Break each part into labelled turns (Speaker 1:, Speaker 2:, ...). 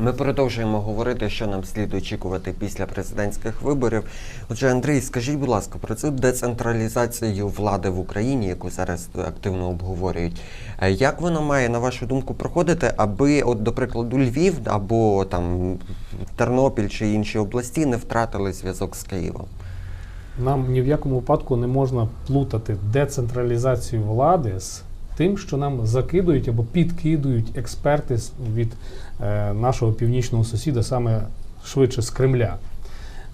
Speaker 1: Ми продовжуємо говорити, що нам слід очікувати після президентських виборів. Отже, Андрій, скажіть, будь ласка, про цю децентралізацію влади в Україні, яку зараз активно обговорюють. Е, Як воно має, на вашу думку, проходити, аби, от, до прикладу, Львів або там Тернопіль чи інші області не втратили зв'язок з Києвом?
Speaker 2: Нам ні в якому випадку не можна плутати децентралізацію влади з тим, що нам закидують або підкидують експерти від е, нашого північного сусіда, саме швидше з Кремля.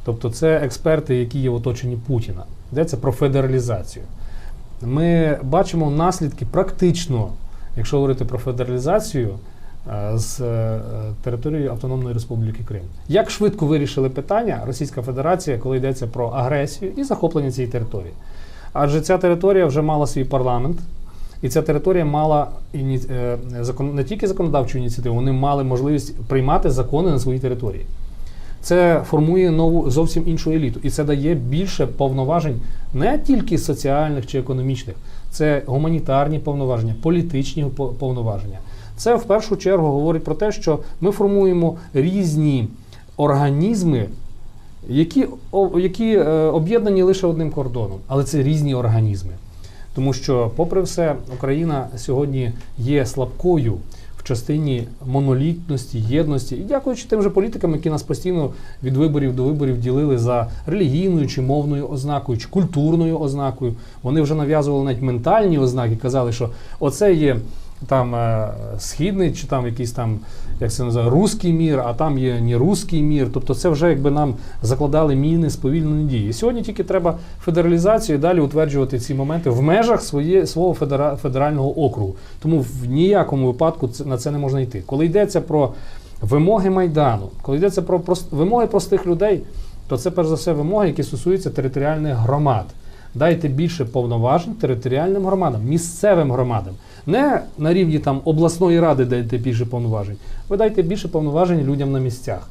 Speaker 2: Тобто це експерти, які є в оточенні Путіна. Йдеться про федералізацію. Ми бачимо наслідки практично, якщо говорити про федералізацію, е, з е, території Автономної Республіки Крим. Як швидко вирішили питання Російська Федерація, коли йдеться про агресію і захоплення цієї території? Адже ця територія вже мала свій парламент, і ця територія мала іні... е, закон... не тільки законодавчу ініціативу, вони мали можливість приймати закони на своїй території. Це формує нову зовсім іншу еліту, і це дає більше повноважень не тільки соціальних чи економічних, це гуманітарні повноваження, політичні повноваження. Це в першу чергу говорить про те, що ми формуємо різні організми, які, які е, об'єднані лише одним кордоном, але це різні організми. Тому що, попри все, Україна сьогодні є слабкою в частині монолітності, єдності, і дякуючи тим же політикам, які нас постійно від виборів до виборів ділили за релігійною чи мовною ознакою, чи культурною ознакою. Вони вже нав'язували навіть ментальні ознаки, казали, що оце є там е, східний, чи там якийсь там, як це називає, руський мір, а там є не руський мір. Тобто це вже якби нам закладали міни сповільненої дії. Сьогодні тільки треба федералізацію і далі утверджувати ці моменти в межах своє, свого федера, федерального округу. Тому в ніякому випадку це, на це не можна йти. Коли йдеться про вимоги Майдану, коли йдеться про прост, вимоги простих людей, то це перш за все вимоги, які стосуються територіальних громад. Дайте більше повноважень територіальним громадам, місцевим громадам. Не на рівні там обласної ради дайте більше повноважень. Ви дайте більше повноважень людям на місцях.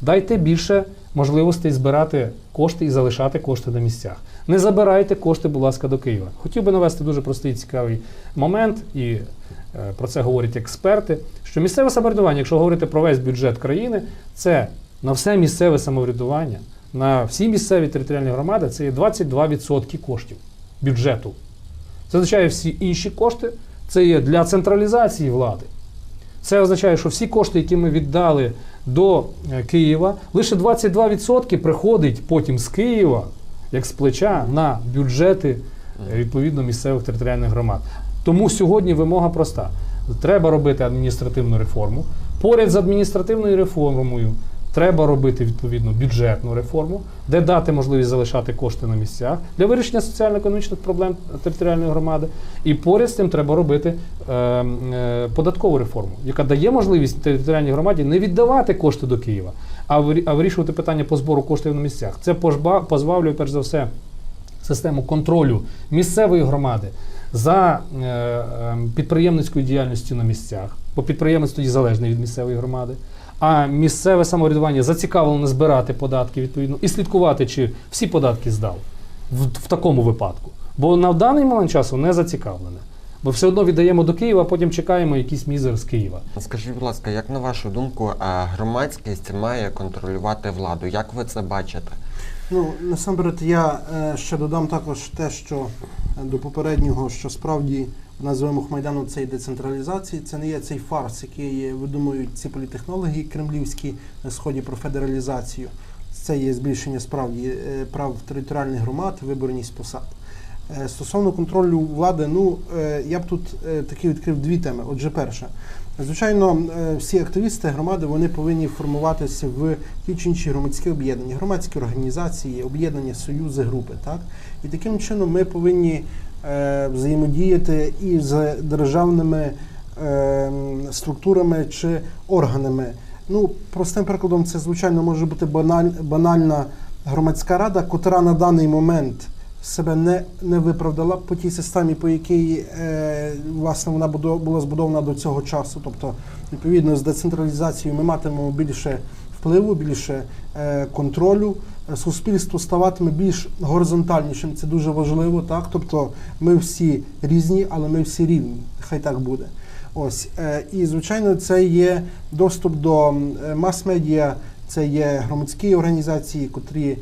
Speaker 2: Дайте більше можливостей збирати кошти і залишати кошти на місцях. Не забирайте кошти, будь ласка, до Києва. Хотів би навести дуже простий цікавий момент, і е, про це говорять експерти. Що місцеве самоврядування, якщо говорити про весь бюджет країни, це на все місцеве самоврядування, на всі місцеві територіальні громади, це є 22% коштів бюджету. Це означає, всі інші кошти це є для централізації влади. Це означає, що всі кошти, які ми віддали до е, Києва, лише 22% приходить потім з Києва, як з плеча, на бюджети е, відповідно місцевих територіальних громад. Тому сьогодні вимога проста: треба робити адміністративну реформу. Поряд з адміністративною реформою треба робити відповідно бюджетну реформу, де дати можливість залишати кошти на місцях для вирішення соціально-економічних проблем територіальної громади. І поряд з тим треба робити е, е, податкову реформу, яка дає можливість територіальній громаді не віддавати кошти до Києва, а вирішувати питання по збору коштів на місцях. Це позбавлює перш за все систему контролю місцевої громади за е, е, підприємницькою діяльністю на місцях, бо підприємець тоді залежний від місцевої громади. А місцеве самоврядування зацікавлено збирати податки відповідно і слідкувати, чи всі податки здав в, в такому випадку. Бо на даний момент часу не зацікавлене. Бо все одно віддаємо до Києва, а потім чекаємо якийсь мізер з Києва.
Speaker 1: Скажіть, будь ласка, як на вашу думку, а, громадськість має контролювати владу? Як ви це бачите?
Speaker 3: Ну, насамперед, я е, ще додам також те, що е, до попереднього, що справді на вимог Майдану це є децентралізація, це не є цей фарс, який видумують ці політехнології кремлівські на сході про федералізацію. Це є збільшення справді е, прав територіальних громад, виборність посад. Е, Стосовно контролю влади, ну е, я б тут таки відкрив дві теми. Отже, перша. Звичайно, всі активісти громади вони повинні формуватися в ті чи інші громадські об'єднання, громадські організації, об'єднання, союзи, групи. Так? І таким чином ми повинні взаємодіяти і з державними е, структурами чи органами. Ну, простим прикладом, це звичайно може бути баналь, банальна громадська рада, котра на даний момент себе не, не виправдала по тій системі, по якій е, власне вона була збудована до цього часу. Тобто, відповідно, з децентралізацією ми матимемо більше впливу, більше е, контролю. Е, Суспільство ставатиме більш горизонтальнішим. Це дуже важливо. Так, тобто ми всі різні, але ми всі рівні. Хай так буде. Ось е, і звичайно, це є доступ до мас-медіа. Це є громадські організації, котрі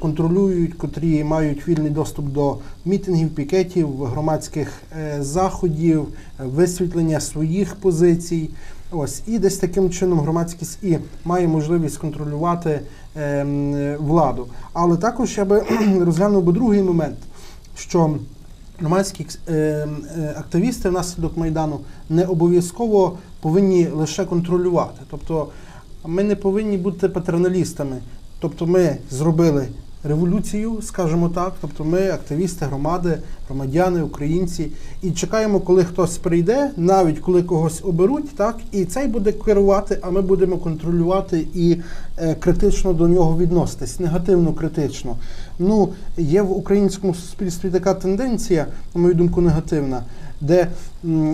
Speaker 3: контролюють, котрі мають вільний доступ до мітингів, пікетів, громадських заходів, висвітлення своїх позицій. Ось і десь таким чином громадськість і має можливість контролювати ем, владу. Але також я би розглянув би другий момент, що громадські е, е, активісти внаслідок майдану не обов'язково повинні лише контролювати. Тобто ми не повинні бути патерналістами. Тобто ми зробили революцію, скажімо так. Тобто ми активісти громади, громадяни, українці, і чекаємо, коли хтось прийде, навіть коли когось оберуть, так і цей буде керувати, а ми будемо контролювати і е, критично до нього відноситись, негативно критично. Ну є в українському суспільстві така тенденція, на мою думку, негативна, де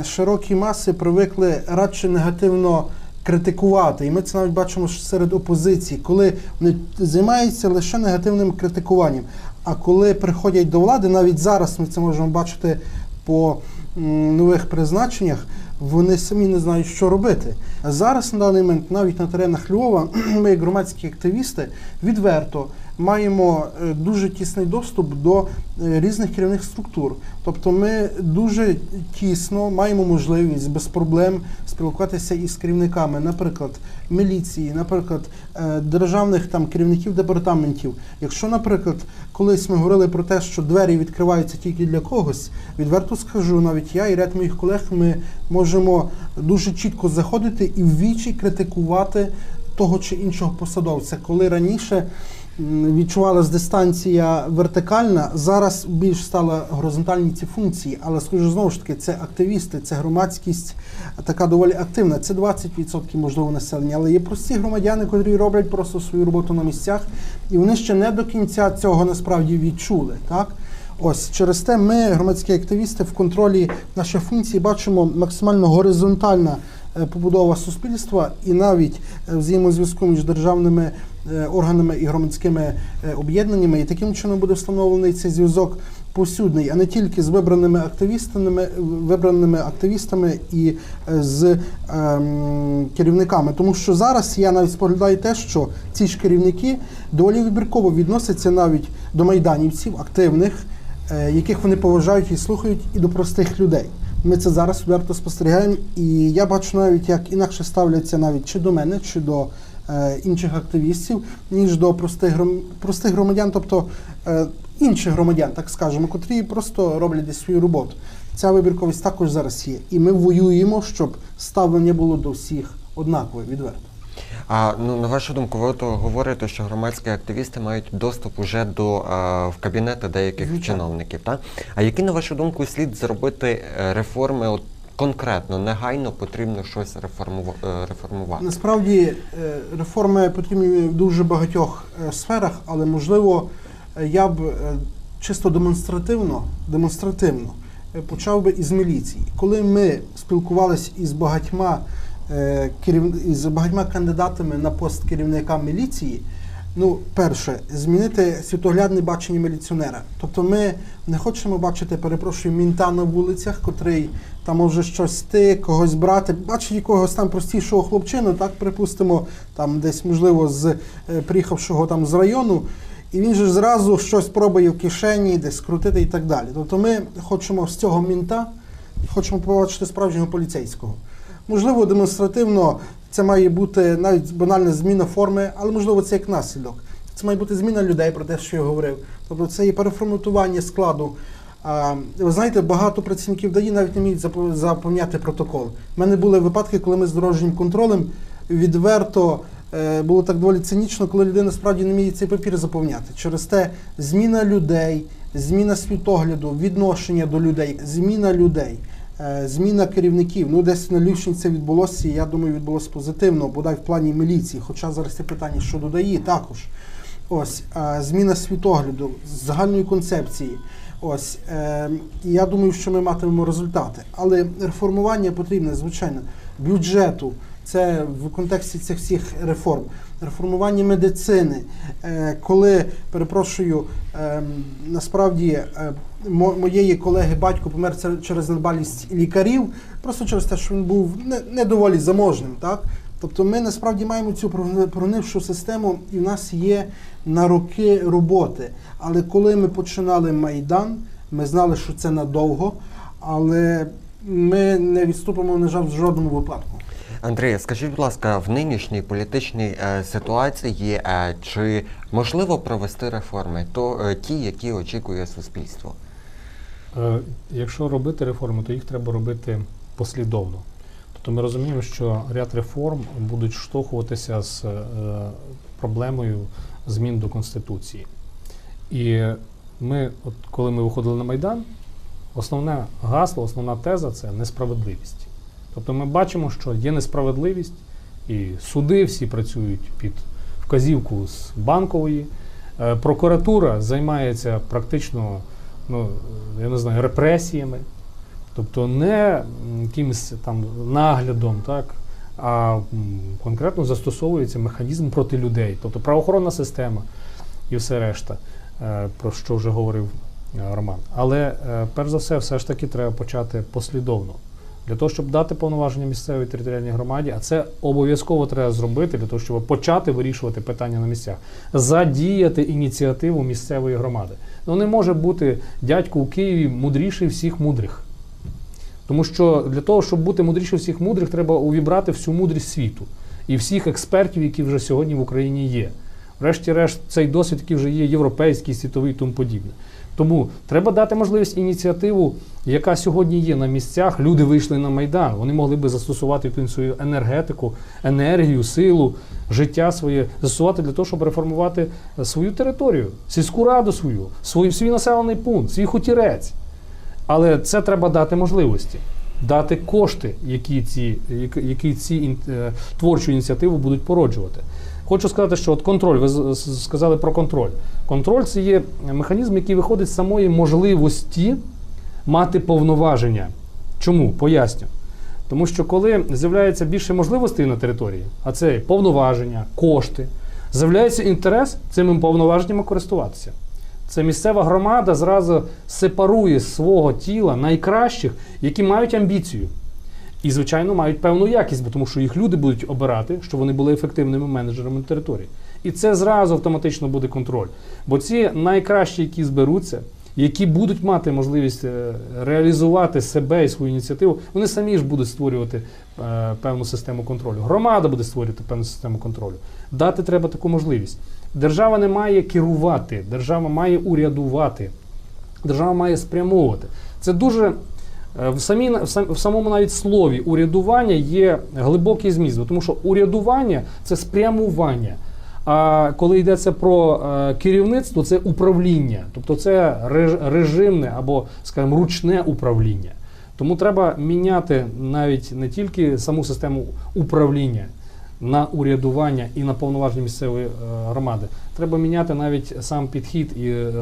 Speaker 3: широкі маси привикли радше негативно критикувати. І ми це навіть бачимо серед опозиції, коли вони займаються лише негативним критикуванням. А коли приходять до влади, навіть зараз ми це можемо бачити по нових призначеннях, вони самі не знають, що робити. А зараз на даний момент, навіть на теренах Львова, ми, громадські активісти, відверто маємо е, дуже тісний доступ до е, різних керівних структур. Тобто ми дуже тісно маємо можливість без проблем спілкуватися із керівниками, наприклад, міліції, наприклад, е, державних там керівників департаментів. Якщо, наприклад, колись ми говорили про те, що двері відкриваються тільки для когось, відверто скажу, навіть я і ряд моїх колег, ми можемо дуже чітко заходити і ввічі критикувати того чи іншого посадовця, коли раніше відчувалась дистанція вертикальна, зараз більш стала горизонтальні ці функції. Але скажу знову ж таки, це активісти, це громадськість така доволі активна. Це 20% можливо населення, але є прості громадяни, котрі роблять просто свою роботу на місцях, і вони ще не до кінця цього насправді відчули. Так. Ось через те ми, громадські активісти, в контролі наших функцій бачимо максимально горизонтальна побудова суспільства і навіть е, взаємозв'язку між державними е, органами і громадськими е, об'єднаннями. І таким чином буде встановлений цей зв'язок повсюдний, а не тільки з вибраними активістами, вибраними активістами і е, з ем, керівниками. Тому що зараз я навіть споглядаю те, що ці ж керівники доволі вибірково відносяться навіть до майданівців активних, е, яких вони поважають і слухають, і до простих людей. Ми це зараз відверто спостерігаємо, і я бачу навіть, як інакше ставляться навіть чи до мене, чи до е, інших активістів, ніж до простих гром- простих громадян, тобто е, інших громадян, так скажемо, котрі просто роблять десь свою роботу. Ця вибірковість також зараз є. І ми воюємо, щоб ставлення було до всіх однакове, відверто.
Speaker 1: А ну на вашу думку, ви от говорите, що громадські активісти мають доступ уже до а, в кабінети деяких
Speaker 3: Звичайно.
Speaker 1: чиновників. Так? А які, на вашу думку, слід зробити е, реформи? От конкретно, негайно потрібно щось реформува- е, реформувати?
Speaker 3: Насправді е, реформи потрібні в дуже багатьох е, сферах, але можливо е, я б е, чисто демонстративно, демонстративно е, почав би із міліції. Коли ми спілкувалися із багатьма е, керів... із багатьма кандидатами на пост керівника міліції. Ну, перше, змінити світоглядне бачення міліціонера. Тобто ми не хочемо бачити, перепрошую, мінта на вулицях, котрий там може щось ти, когось брати, бачить якогось там простішого хлопчину, так припустимо, там десь, можливо, з е, приїхавшого там з району, і він же зразу щось пробує в кишені, десь скрутити і так далі. Тобто ми хочемо з цього мінта, хочемо побачити справжнього поліцейського. Можливо, демонстративно це має бути навіть банальна зміна форми, але можливо це як наслідок. Це має бути зміна людей про те, що я говорив. Тобто це є переформатування складу. Ви знаєте, багато працівників ДАІ навіть не вміють запо- заповняти протокол. У мене були випадки, коли ми з дорожнім контролем відверто е, було так доволі цинічно, коли людина справді не вміє цей папір заповняти. Через те зміна людей, зміна світогляду, відношення до людей, зміна людей. Е, Зміна керівників. Ну, десь на Львівщині це відбулося, і я думаю, відбулося позитивно, бодай в плані міліції. Хоча зараз це питання що додає, також. Ось е, зміна світогляду, загальної концепції. Ось е, я думаю, що ми матимемо результати. Але реформування потрібне, звичайно. бюджету. Це в контексті цих всіх реформ, реформування медицини, е, коли перепрошую, ем, насправді е, моєї колеги батько помер через недбалість лікарів, просто через те, що він був не, доволі заможним. Так? Тобто ми насправді маємо цю пронившу систему, і в нас є на роки роботи. Але коли ми починали Майдан, ми знали, що це надовго, але ми не відступимо, на жаль, в жодному випадку.
Speaker 1: Андрій, скажіть, будь ласка, в нинішній політичній е, ситуації е, чи можливо провести реформи, то е, ті, які очікує суспільство?
Speaker 2: Якщо робити реформи, то їх треба робити послідовно. Тобто ми розуміємо, що ряд реформ будуть штовхуватися з проблемою змін до Конституції. І ми, от коли ми виходили на Майдан, основне гасло, основна теза це несправедливість. Тобто ми бачимо, що є несправедливість, і суди всі працюють під вказівку з банкової. Е, Прокуратура займається практично, ну я не знаю, репресіями, тобто не якимось там наглядом, так, а конкретно застосовується механізм проти людей, тобто правоохоронна система і все решта, е, про що вже говорив е, Роман. Але перш за все, все ж таки треба почати послідовно. Для того, щоб дати повноваження місцевій територіальній громаді, а це обов'язково треба зробити для того, щоб почати вирішувати питання на місцях, задіяти ініціативу місцевої громади. Ну не може бути дядько у Києві мудріший всіх мудрих. Тому що для того, щоб бути мудрішим всіх мудрих, треба увібрати всю мудрість світу і всіх експертів, які вже сьогодні в Україні є. Врешті-решт, цей досвід, який вже є європейський, світовий і тому подібне. Тому треба дати можливість ініціативу, яка сьогодні є на місцях. Люди вийшли на майдан. Вони могли би застосувати свою енергетику, енергію, силу, життя своє, застосувати для того, щоб реформувати свою територію, сільську раду свою, свій, свій населений пункт, свій хутірець. Але це треба дати можливості, дати кошти, які ці, які ці е, творчу ініціативу будуть породжувати. Хочу сказати, що от контроль, ви сказали про контроль. Контроль це є механізм, який виходить з самої можливості мати повноваження. Чому? Поясню. Тому що коли з'являється більше можливостей на території, а це повноваження, кошти, з'являється інтерес цими повноваженнями користуватися. Це місцева громада зразу сепарує з свого тіла найкращих, які мають амбіцію. І, звичайно, мають певну якість, бо тому що їх люди будуть обирати, щоб вони були ефективними менеджерами території. І це зразу автоматично буде контроль. Бо ці найкращі, які зберуться, які будуть мати можливість е, реалізувати себе і свою ініціативу, вони самі ж будуть створювати е, певну систему контролю. Громада буде створювати певну систему контролю. Дати треба таку можливість. Держава не має керувати, держава має урядувати, держава має спрямовувати. Це дуже в, самі, в, сам- в самому навіть слові урядування є глибокий зміст, тому що урядування це спрямування. А коли йдеться про е, керівництво, це управління, тобто це реж- режимне або, скажімо, ручне управління. Тому треба міняти навіть не тільки саму систему управління на урядування і на повноваження місцевої е, громади. Треба міняти навіть сам підхід і, е,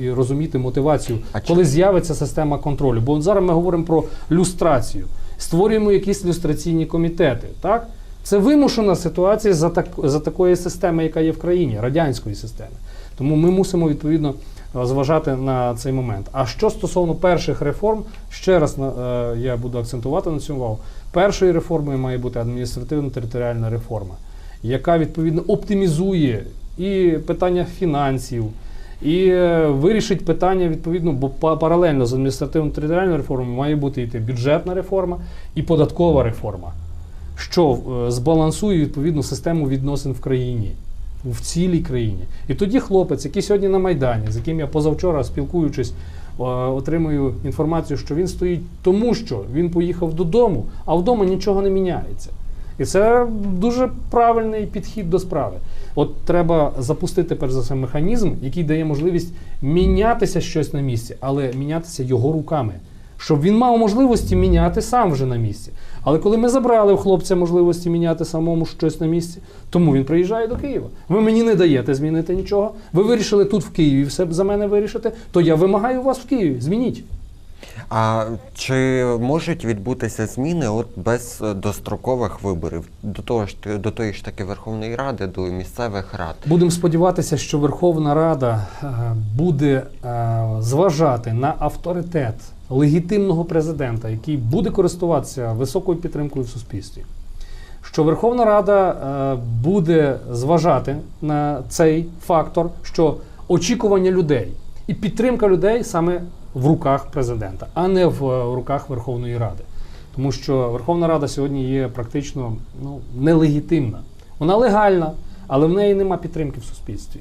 Speaker 2: і розуміти мотивацію,
Speaker 1: А
Speaker 2: коли з'явиться система контролю. Бо зараз ми говоримо про люстрацію, створюємо якісь люстраційні комітети. Так? Це вимушена ситуація за, так, за такої системи, яка є в країні, радянської системи. Тому ми мусимо відповідно е, зважати на цей момент. А що стосовно перших реформ, ще раз е, я буду акцентувати на цьому увагу. Першою реформою має бути адміністративно-територіальна реформа, яка відповідно оптимізує і питання фінансів, і е, вирішить питання відповідно, бо па- паралельно з адміністративно-територіальною реформою має бути йти бюджетна реформа і податкова реформа, що е, збалансує відповідну систему відносин в країні. В цілій країні. І тоді хлопець, який сьогодні на Майдані, з яким я позавчора спілкуючись, е, отримую інформацію, що він стоїть тому, що він поїхав додому, а вдома нічого не міняється. І це дуже правильний підхід до справи. От треба запустити перш за все механізм, який дає можливість мінятися щось на місці, але мінятися його руками, щоб він мав можливості міняти сам вже на місці. Але коли ми забрали в хлопця можливості міняти самому щось на місці, тому він приїжджає до Києва. Ви мені не даєте змінити нічого. Ви вирішили тут в Києві все за мене вирішити, то я вимагаю вас в Києві. Змініть.
Speaker 1: А чи можуть відбутися зміни от без е, дострокових виборів до того ж до тої ж таки Верховної Ради, до місцевих рад?
Speaker 2: Будемо сподіватися, що Верховна Рада е, буде е, зважати на авторитет легітимного президента, який буде користуватися високою підтримкою в суспільстві. Що Верховна Рада буде зважати на цей фактор, що очікування людей і підтримка людей саме в руках президента, а не в е, руках Верховної Ради. Тому що Верховна Рада сьогодні є практично ну, нелегітимна. Вона легальна, але в неї нема підтримки в суспільстві.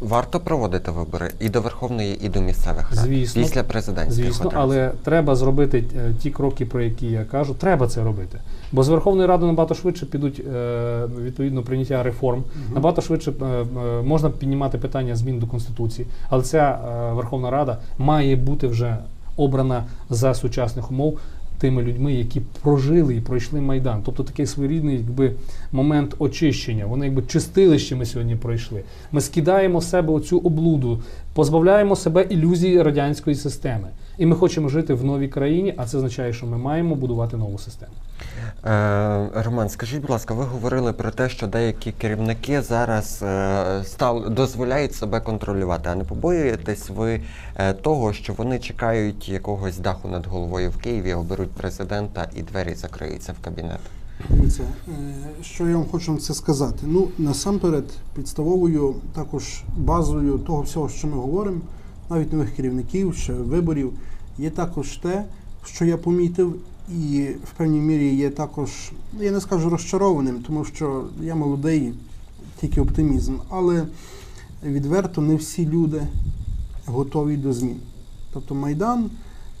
Speaker 1: Варто проводити вибори і до Верховної, і до місцевих рад
Speaker 2: Звісно.
Speaker 1: після президентських
Speaker 2: Звісно,
Speaker 1: одразу.
Speaker 2: але треба зробити е, ті кроки, про які я кажу. Треба це робити. Бо з Верховної Ради набагато швидше підуть е, відповідно прийняття реформ. Набагато швидше е, можна піднімати питання змін до конституції, але ця Верховна Рада має бути вже обрана за сучасних умов. Тими людьми, які прожили і пройшли майдан, тобто такий своєрідний, якби момент очищення. Вони якби чистилище ми сьогодні пройшли. Ми скидаємо себе оцю облуду, позбавляємо себе ілюзії радянської системи. І ми хочемо жити в новій країні, а це означає, що ми маємо будувати нову систему.
Speaker 1: Е, Роман, скажіть, будь ласка, ви говорили про те, що деякі керівники зараз е, стали дозволяють себе контролювати. А не побоюєтесь ви е, того, що вони чекають якогось даху над головою в Києві, оберуть президента і двері закриються в кабінет?
Speaker 3: Дивіться, е, що я вам хочу це сказати. Ну, насамперед, підставовою також базою того всього, що ми говоримо, навіть нових керівників чи виборів, є також те, що я помітив, і в певній мірі є також, ну, я не скажу розчарованим, тому що я молодий, тільки оптимізм, але відверто не всі люди готові до змін. Тобто Майдан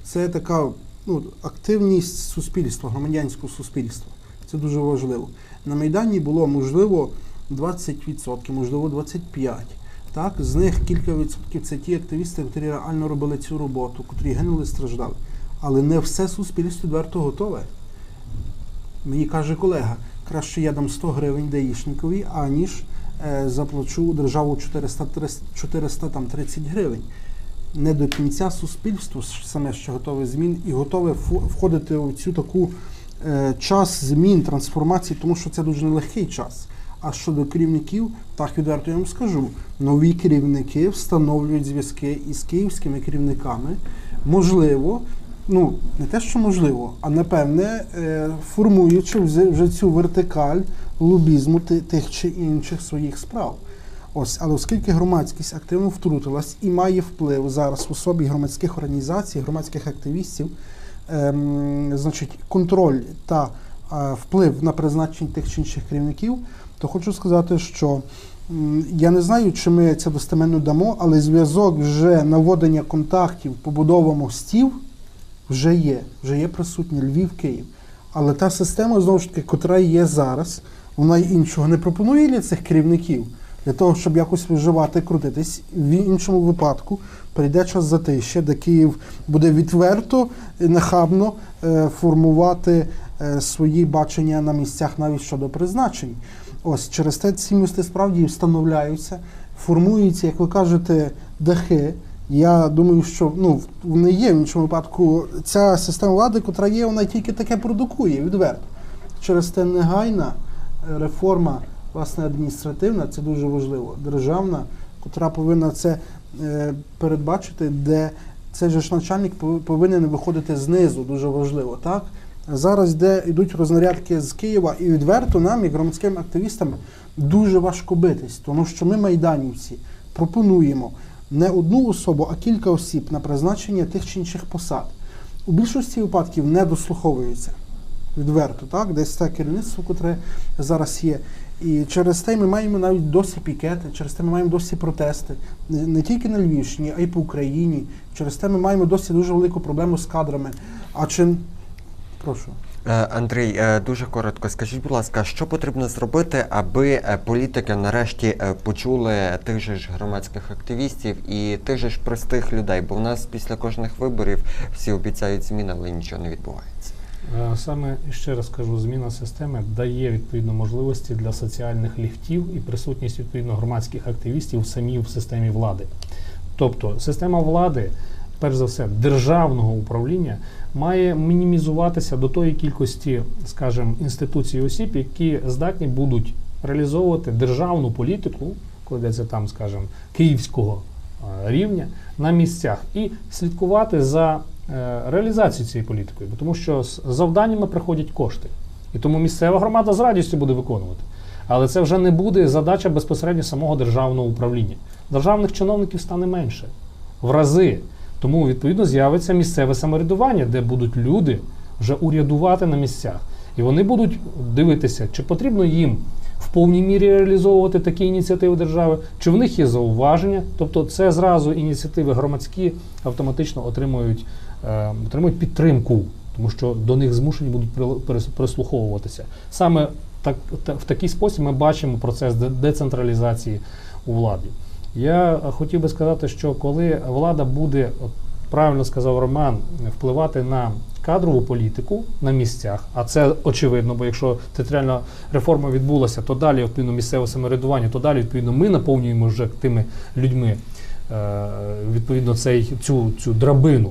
Speaker 3: це така ну, активність суспільства, громадянського суспільства. Це дуже важливо. На Майдані було можливо 20%, можливо 25%. Так, з них кілька відсотків це ті активісти, які реально робили цю роботу, котрі гинули, страждали. Але не все суспільство відверто готове. Мені каже колега, краще я дам 100 гривень даїшникові, аніж е, заплачу державу 400, 400 там, 30 гривень. Не до кінця суспільство саме ще готове змін і готове входити в цю таку е, час змін, трансформації, тому що це дуже нелегкий час. А щодо керівників, так відверто я вам скажу, нові керівники встановлюють зв'язки із київськими керівниками. Можливо, ну не те, що можливо, а напевне, е, формуючи вже цю вертикаль лобізму тих чи інших своїх справ. Ось, але оскільки громадськість активно втрутилась і має вплив зараз в особі громадських організацій, громадських активістів, ем, значить, контроль та е, вплив на призначення тих чи інших керівників, то хочу сказати, що м, я не знаю, чи ми це достеменно дамо, але зв'язок вже наводення контактів, побудова мостів вже є, вже є присутній Львів, Київ. Але та система, знову ж таки, котра є зараз, вона іншого не пропонує для цих керівників, для того, щоб якось виживати, крутитись. В іншому випадку прийде час затища, де Київ буде відверто, і нахабно е, формувати е, свої бачення на місцях навіть щодо призначень. Ось через те ці мости справді встановляються, формуються, як ви кажете, дахи. Я думаю, що ну вони є в іншому випадку. Ця система влади, котра є, вона тільки таке продукує відверто. Через те негайна е, реформа, власне, адміністративна, це дуже важливо. Державна, котра повинна це е, передбачити, де цей же ж начальник повинен виходити знизу, дуже важливо, так? Зараз, де йдуть рознарядки з Києва, і відверто нам, як громадським активістам, дуже важко битись, тому що ми, майданівці, пропонуємо не одну особу, а кілька осіб на призначення тих чи інших посад. У більшості випадків не дослуховуються відверто, так? Десь те керівництво, котре зараз є. І через те ми маємо навіть досі пікети, через те ми маємо досі протести не, тільки на Львівщині, а й по Україні. Через те ми маємо досі дуже велику проблему з кадрами. А чи прошу.
Speaker 1: Е, Андрій, е, дуже коротко, скажіть, будь ласка, що потрібно зробити, аби е, політики нарешті почули тих же ж громадських активістів і тих же ж простих людей? Бо в нас після кожних виборів всі обіцяють зміни, але нічого не відбувається.
Speaker 2: Е, Саме ще раз кажу, зміна системи дає відповідно можливості для соціальних ліфтів і присутність відповідно громадських активістів самі в системі влади. Тобто система влади перш за все, державного управління має мінімізуватися до тої кількості, скажімо, інституцій і осіб, які здатні будуть реалізовувати державну політику, коли йдеться там, скажімо, київського е, рівня на місцях, і слідкувати за е, реалізацією цієї політики, тому що з завданнями приходять кошти. І тому місцева громада з радістю буде виконувати. Але це вже не буде задача безпосередньо самого державного управління. Державних чиновників стане менше в рази. Тому відповідно з'явиться місцеве самоврядування, де будуть люди вже урядувати на місцях. І вони будуть дивитися, чи потрібно їм в повній мірі реалізовувати такі ініціативи держави, чи в них є зауваження. Тобто, це зразу ініціативи громадські автоматично отримують, е, отримують підтримку, тому що до них змушені будуть прислуховуватися. Саме так, та- в такий спосіб ми бачимо процес де- децентралізації у владі. Я е, хотів би сказати, що коли влада буде, правильно сказав Роман, впливати на кадрову політику на місцях, а це очевидно, бо якщо територіальна реформа відбулася, то далі відповідно місцеве самоврядування, то далі відповідно ми наповнюємо вже тими людьми е, відповідно цей, цю, цю драбину,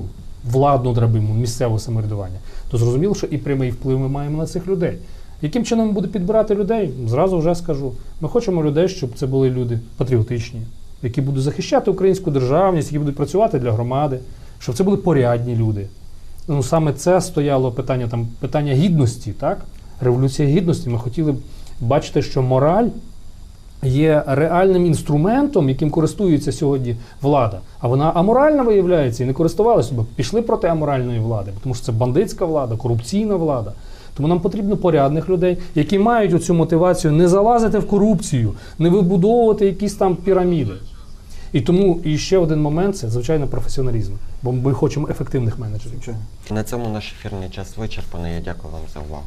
Speaker 2: владну драбину місцевого самоврядування, то зрозуміло, що і прямий вплив ми маємо на цих людей. Яким чином буде підбирати людей? Зразу вже скажу. Ми хочемо людей, щоб це були люди патріотичні, які будуть захищати українську державність, які будуть працювати для громади, щоб це були порядні люди. Ну саме це стояло питання там питання гідності, так? Революція гідності. Ми хотіли б бачити, що мораль є реальним інструментом, яким користується сьогодні влада. А вона аморальна виявляється і не користувалася, бо пішли проти аморальної влади, тому що це бандитська влада, корупційна влада. Тому нам потрібно порядних людей, які мають оцю мотивацію не залазити в корупцію, не вибудовувати якісь там піраміди. І тому і ще один момент це звичайно професіоналізм, бо ми хочемо ефективних менеджерів.
Speaker 1: На цьому наш ефірний час вичерпаний. Я дякую вам за увагу.